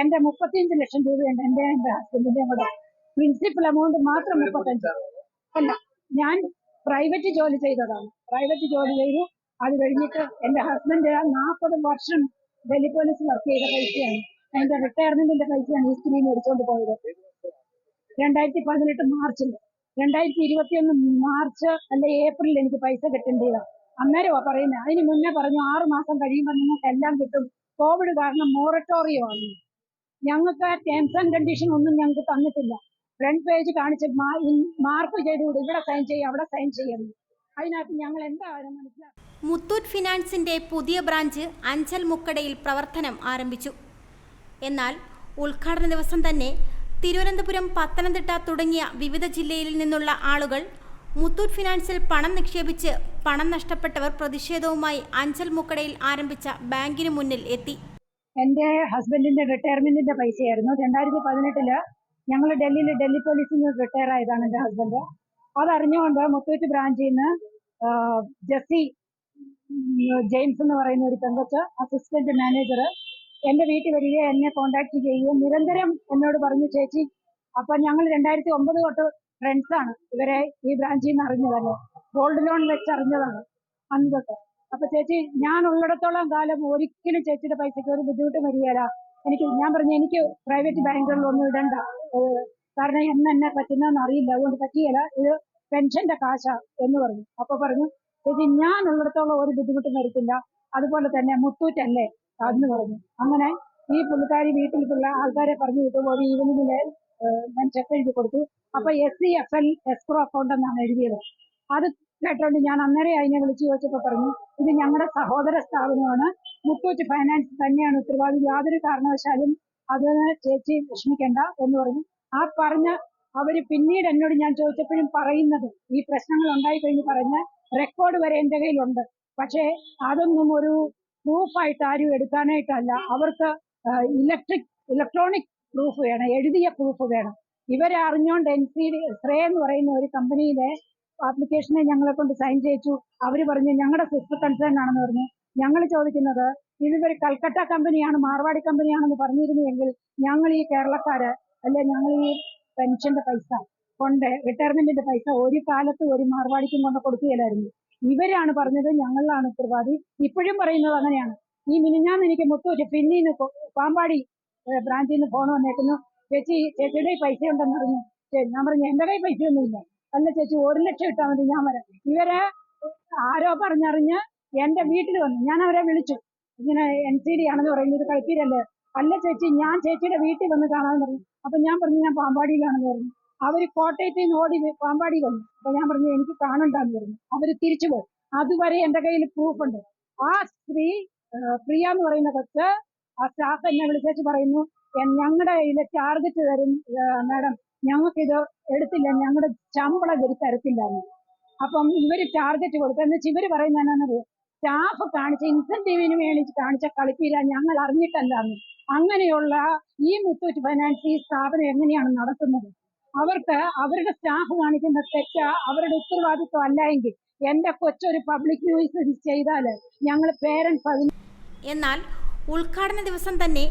എന്റെ മുപ്പത്തിയഞ്ച് ലക്ഷം രൂപയുണ്ട് എന്റെ എന്റെ ഹസ്ബൻഡിന്റെ കൂടെ. പ്രിൻസിപ്പൽ എമൗണ്ട് മാത്രം മുപ്പത്തഞ്ച്. അല്ല ഞാൻ പ്രൈവറ്റ് ജോലി ചെയ്തതാണ്. പ്രൈവറ്റ് ജോലി ചെയ്തു. അത് കഴിഞ്ഞിട്ട് എന്റെ ഹസ്ബൻഡ് നാൽപ്പത് വർഷം ഡൽഹി പോലീസ് വർക്ക് ചെയ്ത പൈസയാണ്. എന്റെ റിട്ടയർമെന്റിന്റെ പൈസയാണ് ഈ സ്ത്രീ മേടിച്ചോണ്ട് പോയത്. രണ്ടായിരത്തി പതിനെട്ട് മാർച്ചിൽ. രണ്ടായിരത്തി ഇരുപത്തിയൊന്ന് മാർച്ച് അല്ലെ ഏപ്രിൽ എനിക്ക് പൈസ കിട്ടേണ്ടതാണ് അന്നേരമാ പറയുന്നത് അതിന് മുന്നേ പറഞ്ഞു ആറ് മാസം കഴിയുമ്പോൾ നിങ്ങൾക്ക് എല്ലാം കിട്ടും. കോവിഡ് കാരണം മോറട്ടോറിയം ആണ്. ഞങ്ങൾക്ക് ടേംസ് ആൻഡ് കണ്ടീഷൻ ഒന്നും ഞങ്ങൾക്ക് തന്നിട്ടില്ല. ഫ്രണ്ട് പേജ് കാണിച്ച് മാർക്ക് ചെയ്ത് ഇവിടെ സൈൻ ചെയ്യും അവിടെ സൈൻ ചെയ്യുന്നു അതിനകത്ത് ഞങ്ങൾ എന്തായാലും മനസ്സിലാക്കുക മുത്തൂറ്റ് ഫിനാൻസിന്റെ പുതിയ ബ്രാഞ്ച് അഞ്ചൽ മുക്കടയിൽ പ്രവർത്തനം ആരംഭിച്ചു. എന്നാൽ ഉദ്ഘാടന ദിവസം തന്നെ തിരുവനന്തപുരം പത്തനംതിട്ട തുടങ്ങിയ വിവിധ ജില്ലയിൽ നിന്നുള്ള ആളുകൾ മുത്തൂറ്റ് ഫിനാൻസിൽ പണം നിക്ഷേപിച്ച് പണം നഷ്ടപ്പെട്ടവർ പ്രതിഷേധവുമായി അഞ്ചൽ മുക്കടയിൽ ആരംഭിച്ച ബാങ്കിന് മുന്നിൽ എത്തി. എന്റെ ഹസ്ബൻഡിന്റെ റിട്ടയർമെന്റിന്റെ പൈസയായിരുന്നു. രണ്ടായിരത്തി പതിനെട്ടിൽ ഞങ്ങൾ ഡൽഹിയിൽ ഡൽഹി പോലീസിൽ നിന്ന് റിട്ടയർ ആയതാണ് എന്റെ ഹസ്ബൻഡ് അതറിഞ്ഞുകൊണ്ട് മുത്തൂറ്റ് ബ്രാഞ്ചിൽ നിന്ന് ജസ്സി ജെയിംസ് എന്ന് പറയുന്ന ഒരു പെങ്കൊച്ച് അസിസ്റ്റന്റ് മാനേജർ എന്റെ വീട്ടിൽ വരികയും എന്നെ കോണ്ടാക്ട് ചെയ്യുകയും നിരന്തരം എന്നോട് പറഞ്ഞു ചേച്ചി അപ്പൊ ഞങ്ങൾ രണ്ടായിരത്തി ഒമ്പത് തൊട്ട് ഫ്രണ്ട്സാണ് ഇവരെ ഈ ബ്രാഞ്ചിൽ നിന്ന് അറിഞ്ഞതല്ലേ ഗോൾഡ് ലോൺ വെച്ച് അറിഞ്ഞതാണ് തൊട്ട്. അപ്പൊ ചേച്ചി ഞാൻ ഉള്ളിടത്തോളം കാലം ഒരിക്കലും ചേച്ചിയുടെ പൈസയ്ക്ക് ഒരു ബുദ്ധിമുട്ട് വരികയില്ല എനിക്ക് ഞാൻ പറഞ്ഞു എനിക്ക് പ്രൈവറ്റ് ബാങ്കുകളിലൊന്നും ഇടണ്ട. കാരണം എന്ന് എന്നെ പറ്റുന്നതെന്ന് അറിയില്ല. അതുകൊണ്ട് പറ്റിയല്ല ഇത് പെൻഷന്റെ കാശ എന്ന് പറഞ്ഞു. അപ്പൊ പറഞ്ഞു ചേച്ചി ഞാൻ ഉള്ളിടത്തോളം ഒരു ബുദ്ധിമുട്ടും വരത്തില്ല. അതുപോലെ തന്നെ മുത്തൂറ്റല്ലേ? എന്ന് പറഞ്ഞു. അങ്ങനെ ഈ പുള്ളിക്കാരി വീട്ടിൽ പിള്ള ആൾക്കാരെ പറഞ്ഞു വിട്ടു ഒരു ഈവനിങ്ങിൽ ഞാൻ ചെക്ക് എഴുതി കൊടുത്തു. അപ്പൊ S C F L escrow account എന്നാണ് എഴുതിയത്. അത് കേട്ടോണ്ട് ഞാൻ അന്നേരം അതിനെ വിളിച്ചു ചോദിച്ചപ്പോ പറഞ്ഞു ഇത് ഞങ്ങളുടെ സഹോദര സ്ഥാപനമാണ്. മുത്തൂറ്റ് ഫൈനാൻസ് തന്നെയാണ് ഉത്തരവാദി. യാതൊരു കാരണവശാലും അത് ചേച്ചി വിഷമിക്കണ്ട എന്ന് പറഞ്ഞു. ആ പറഞ്ഞ അവർ പിന്നീട് എന്നോട് ഞാൻ ചോദിച്ചപ്പോഴും പറയുന്നത് ഈ പ്രശ്നങ്ങൾ ഉണ്ടായി കഴിഞ്ഞ് പറഞ്ഞ റെക്കോർഡ് വരെ എന്റെ കയ്യിലുണ്ട്. പക്ഷേ അതൊന്നും ഒരു പ്രൂഫായിട്ട് ആരും എടുക്കാനായിട്ടല്ല. അവർക്ക് ഇലക്ട്രിക് ഇലക്ട്രോണിക് പ്രൂഫ് വേണം എഴുതിയ പ്രൂഫ് വേണം. ഇവരെ അറിഞ്ഞോണ്ട് എൻ സി ശ്രേ എന്ന് പറയുന്ന ഒരു കമ്പനിയിലെ ആപ്ലിക്കേഷനെ ഞങ്ങളെ കൊണ്ട് സൈൻ ചെയ്യിച്ചു. അവർ പറഞ്ഞു ഞങ്ങളുടെ സിസ്റ്റർ കൺസേൺ ആണെന്ന് പറഞ്ഞു. ഞങ്ങൾ ചോദിക്കുന്നത് ഇതൊരു കൽക്കട്ട കമ്പനിയാണ് മാർവാടി കമ്പനിയാണെന്ന് പറഞ്ഞിരുന്നുവെങ്കിൽ ഞങ്ങൾ ഈ കേരളക്കാര് അല്ലെ ഞങ്ങൾ ഈ പെൻഷന്റെ പൈസ കൊണ്ട് റിട്ടയർമെന്റിന്റെ പൈസ ഒരു കാലത്ത് ഒരു മാർവാടിക്കും കൊണ്ട് കൊടുക്കുകയില്ലായിരുന്നു. ഇവരാണ് പറഞ്ഞത് ഞങ്ങളാണ് ഉത്തരവാദി. ഇപ്പോഴും പറയുന്നത് അങ്ങനെയാണ്. ഈ മിനിഞ്ഞാന്ന് എനിക്ക് മുത്തൂറ്റ് പിന്നീന്ന് കൊ- പാമ്പാടി ബ്രാഞ്ചിൽ നിന്ന് ഫോൺ വന്നേക്കുന്നു. ചേച്ചി ചേച്ചിയുടെ പൈസ ഉണ്ടെന്ന് പറഞ്ഞു. ഞാൻ പറഞ്ഞു എന്റെ കയ്യിൽ പൈസയൊന്നുമില്ല. അല്ല ചേച്ചി ഒരു ലക്ഷം ഇട്ടാൽ മതി ഞാൻ വരാം. ഇവരെ ആരോ പറഞ്ഞറിഞ്ഞ് എന്റെ വീട്ടിൽ വന്നു. ഞാൻ അവരെ വിളിച്ചു. ഇങ്ങനെ എൻ സി ഡി ആണെന്ന് പറയുന്നത് കളിപ്പീരല്ലേ? അല്ല ചേച്ചി ഞാൻ ചേച്ചിയുടെ വീട്ടിൽ വന്ന് കാണാൻ പറഞ്ഞു. അപ്പൊ ഞാൻ പറഞ്ഞു ഞാൻ പാമ്പാടിയിലാണെന്ന് പറഞ്ഞു. അവർ കോട്ടയത്തിൽ നിന്ന് ഓടി പാമ്പാടി വന്നു. അപ്പൊ ഞാൻ പറഞ്ഞു എനിക്ക് കാണണ്ടെന്ന് പറഞ്ഞു. അവർ തിരിച്ചു പോയി. അതുവരെ എന്റെ കയ്യിൽ പ്രൂഫ് ഉണ്ട്. ആ സ്ത്രീ പ്രിയ എന്ന് പറയുന്ന കൊച്ച് ആ സ്റ്റാഫ് എന്നെ വിളിച്ചേച്ച് പറയുന്നു ഞങ്ങളുടെ ഇതിലെ ടാർഗറ്റ് തരും മാഡം ഞങ്ങൾക്ക് ഇത് എടുത്തില്ല. ഞങ്ങളുടെ ശമ്പളം ഇവർ തരത്തില്ലെന്ന്. അപ്പം ഇവർ ടാർഗറ്റ് കൊടുത്തു എന്ന് വെച്ചാൽ ഇവർ പറയുന്നത് സ്റ്റാഫ് കാണിച്ച ഇൻസെന്റീവിന് വേണ്ടി കാണിച്ച കളിപ്പീര ഞങ്ങൾ അറിഞ്ഞിട്ടല്ലാന്ന്. അങ്ങനെയുള്ള ഈ മുത്തൂറ്റ് ഫൈനാൻസ് ഈ സ്ഥാപനം എങ്ങനെയാണ് നടത്തുന്നത്? അവർക്ക് അവരുടെ സ്റ്റാഫ് കാണിക്കുന്ന തെറ്റ അവരുടെ ഉത്തരവാദിത്വം അല്ല എങ്കിൽ എന്റെ കൊച്ചൊരു പബ്ലിക് ന്യൂസ് ചെയ്താൽ ഞങ്ങൾ പേരൻസ് അതിന് എന്നാൽ ഉദ്ഘാടന ദിവസം തന്നെ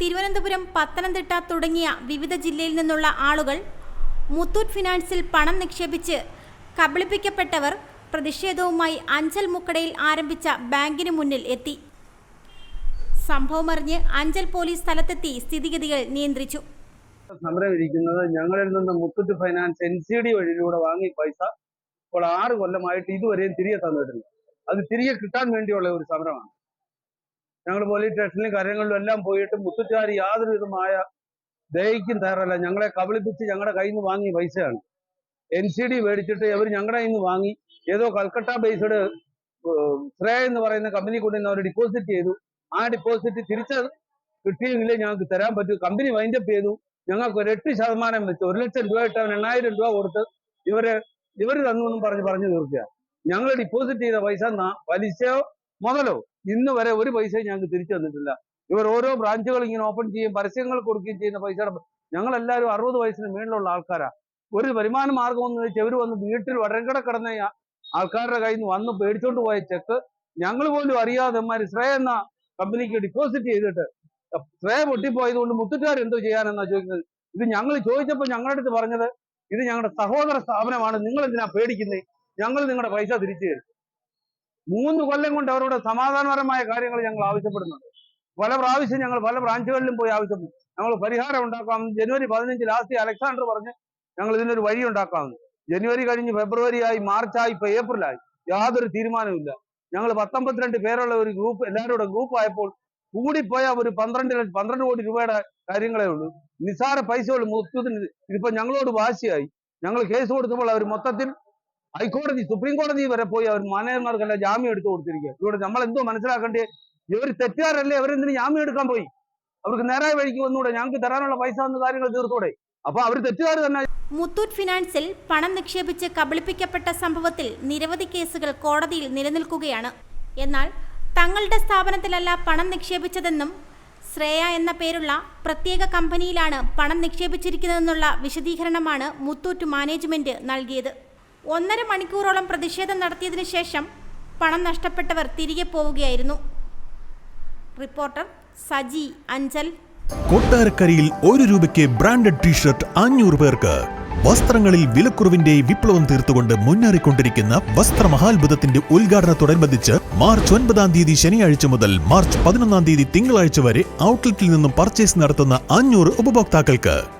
തിരുവനന്തപുരം പത്തനംതിട്ട തുടങ്ങിയ വിവിധ ജില്ലയിൽ നിന്നുള്ള ആളുകൾ മുത്തൂറ്റ് ഫിനാൻസിൽ പണം നിക്ഷേപിച്ച് കബളിപ്പിക്കപ്പെട്ടവർ പ്രതിഷേധവുമായി അഞ്ചൽ മുക്കടയിൽ ആരംഭിച്ച ബാങ്കിന് മുന്നിൽ എത്തി. സംഭവമറിഞ്ഞ് അഞ്ചൽ പോലീസ് സ്ഥലത്തെത്തി സ്ഥിതിഗതികൾ നിയന്ത്രിച്ചു. സമരം ഇരിക്കുന്നത് ഞങ്ങളിൽ നിന്ന് Muthoot finance N C D വഴിയിലൂടെ വാങ്ങി പൈസ ഇപ്പോൾ ആറ് കൊല്ലമായിട്ട് ഇതുവരെയും തിരികെ തന്നിട്ടില്ല. അത് തിരികെ കിട്ടാൻ വേണ്ടിയുള്ള ഒരു സമരമാണ്. ഞങ്ങൾ പോലീസ് സ്റ്റേഷനിലും കാര്യങ്ങളിലും എല്ലാം പോയിട്ട് മുത്തുറ്റുകാർ യാതൊരു വിധമായ ദയക്കും തയ്യാറല്ല. ഞങ്ങളെ കബളിപ്പിച്ച് ഞങ്ങളുടെ കയ്യിൽ നിന്ന് വാങ്ങിയ പൈസയാണ്. എൻ സി ഡി മേടിച്ചിട്ട് ഇവർ ഞങ്ങളുടെ കയ്യിൽ നിന്ന് വാങ്ങി ഏതോ കൽക്കട്ട ബേസ്ഡ് ശ്രേ എന്ന് പറയുന്ന കമ്പനി കൊണ്ടുവന്ന് അവർ ഡിപ്പോസിറ്റ് ചെയ്തു. ആ ഡിപ്പോസിറ്റ് തിരിച്ച് കിട്ടിയെങ്കിലേ ഞങ്ങൾക്ക് തരാൻ പറ്റൂ. കമ്പനി വൈൻഡപ്പ് ചെയ്തു. ഞങ്ങൾക്ക് ഒരു എട്ട് ശതമാനം വെച്ച്. ഒരു ലക്ഷം രൂപ ഇട്ടവൻ എണ്ണായിരം രൂപ കൊടുത്ത് ഇവർ ഇവർ തന്നു എന്നും പറഞ്ഞ് പറഞ്ഞു തീർക്കുക. ഞങ്ങൾ ഡിപ്പോസിറ്റ് ചെയ്ത പൈസ പലിശയോ മുതലോ ഇന്ന് വരെ ഒരു പൈസയും ഞങ്ങൾക്ക് തിരിച്ചു തന്നിട്ടില്ല. ഇവർ ഓരോ ബ്രാഞ്ചുകൾ ഇങ്ങനെ ഓപ്പൺ ചെയ്യും പരസ്യങ്ങൾ കൊടുക്കുകയും ചെയ്യുന്ന പൈസയുടെ ഞങ്ങൾ എല്ലാവരും അറുപത് വയസ്സിന് മേളിലുള്ള ആൾക്കാരാ. ഒരു വരുമാന മാർഗം വെച്ചാൽ ഇവർ വന്ന് വീട്ടിൽ വടങ്കട കിടന്ന ആൾക്കാരുടെ കയ്യിൽ നിന്ന് വന്ന് പേടിച്ചോണ്ട് പോയ ചെക്ക് ഞങ്ങൾ പോലും അറിയാതെ ശ്രേയ എന്ന കമ്പനിക്ക് ഡിപ്പോസിറ്റ് ചെയ്തിട്ട് സ്പ്രേ പൊട്ടിപ്പോയത് കൊണ്ട് മുത്തുകാർ എന്തോ ചെയ്യാനെന്നാ ചോദിക്കുന്നത്. ഇത് ഞങ്ങൾ ചോദിച്ചപ്പോൾ ഞങ്ങളുടെ അടുത്ത് പറഞ്ഞത് ഇത് ഞങ്ങളുടെ സഹോദര സ്ഥാപനമാണ് നിങ്ങൾ എന്തിനാ പേടിക്കുന്നത് ഞങ്ങൾ നിങ്ങളുടെ പൈസ തിരിച്ചു തരും. മൂന്ന് കൊല്ലം കൊണ്ട് അവരോട് സമാധാനപരമായ കാര്യങ്ങൾ ഞങ്ങൾ ആവശ്യപ്പെടുന്നുണ്ട്. പല പ്രാവശ്യം ഞങ്ങൾ പല ബ്രാഞ്ചുകളിലും പോയി ആവശ്യപ്പെട്ടു ഞങ്ങൾ പരിഹാരം ഉണ്ടാക്കാം. ജനുവരി പതിനഞ്ച് ലാസ്റ്റ് അലക്സാണ്ടർ പറഞ്ഞ് ഞങ്ങൾ ഇതിനൊരു വഴി ഉണ്ടാക്കാമെന്ന്. ജനുവരി കഴിഞ്ഞ് ഫെബ്രുവരി ആയി മാർച്ചായി ഇപ്പൊ ഏപ്രിലായി യാതൊരു തീരുമാനവുമില്ല. ഞങ്ങൾ പത്തൊമ്പത്തിരണ്ട് പേരുള്ള ഒരു ഗ്രൂപ്പ് എല്ലാവരും ഗ്രൂപ്പ് ആയപ്പോൾ കൂടിപ്പോയ ഒരു പന്ത്രണ്ട് പന്ത്രണ്ട് കോടി രൂപയുടെ കാര്യങ്ങളേ ഉള്ളൂ. നിസാര പൈസകൾ മൊത്തത്തിന് ഇതിപ്പോ ഞങ്ങളോട് വാശിയായി. ഞങ്ങൾ കേസ് കൊടുത്തപ്പോൾ അവർ മൊത്തത്തിൽ ഹൈക്കോടതി സുപ്രീം കോടതി വരെ പോയി അവർ മാനേജർമാർക്കെല്ലാം ജാമ്യം എടുത്തു കൊടുത്തിരിക്കുക ഇവിടെ നമ്മൾ എന്തോ മനസ്സിലാക്കേണ്ടേ ഇവർ തെറ്റുകാരല്ലേ അവരെന്തിനു ജാമ്യം എടുക്കാൻ പോയി? അവർക്ക് നേരായ വഴിക്ക് വന്നൂടെ? ഞങ്ങൾക്ക് തരാനുള്ള പൈസ എന്ന കാര്യങ്ങൾ തീർത്തൂടെ? അപ്പൊ അവർ തെറ്റുകാർ തന്നെ മുത്തൂറ്റ് ഫിനാൻസിൽ പണം നിക്ഷേപിച്ച് കബളിപ്പിക്കപ്പെട്ട സംഭവത്തിൽ നിരവധി കേസുകൾ കോടതിയിൽ നിലനിൽക്കുകയാണ്. എന്നാൽ തങ്ങളുടെ സ്ഥാപനത്തിലല്ല പണം നിക്ഷേപിച്ചതെന്നും ശ്രേയ എന്ന പേരുള്ള പ്രത്യേക കമ്പനിയിലാണ് പണം നിക്ഷേപിച്ചിരിക്കുന്നതെന്നുള്ള വിശദീകരണമാണ് മുത്തൂറ്റ് മാനേജ്മെന്റ് നൽകിയത്. ഒന്നര മണിക്കൂറോളം പ്രതിഷേധം നടത്തിയതിനു ശേഷം പണം നഷ്ടപ്പെട്ടവർ തിരികെ പോവുകയായിരുന്നു. റിപ്പോർട്ടർ സജി അഞ്ചൽ. കൊട്ടാരക്കരയിൽ ഒരു രൂപയ്ക്ക് ബ്രാൻഡഡ് ടീഷർട്ട് അഞ്ഞൂറ് പേർക്ക്. വസ്ത്രങ്ങളിൽ വിലക്കുറവിന്റെ വിപ്ലവം തീർത്തുകൊണ്ട് മുന്നേറിക്കൊണ്ടിരിക്കുന്ന വസ്ത്രമഹാത്ഭുതത്തിന്റെ ഉദ്ഘാടനത്തോടനുബന്ധിച്ച് മാർച്ച് ഒൻപതാം തീയതി ശനിയാഴ്ച മുതൽ മാർച്ച് പതിനൊന്നാം തീയതി തിങ്കളാഴ്ച വരെ ഔട്ട്ലെറ്റിൽ നിന്നും പർച്ചേസ് നടത്തുന്ന അഞ്ഞൂറ് ഉപഭോക്താക്കൾക്ക്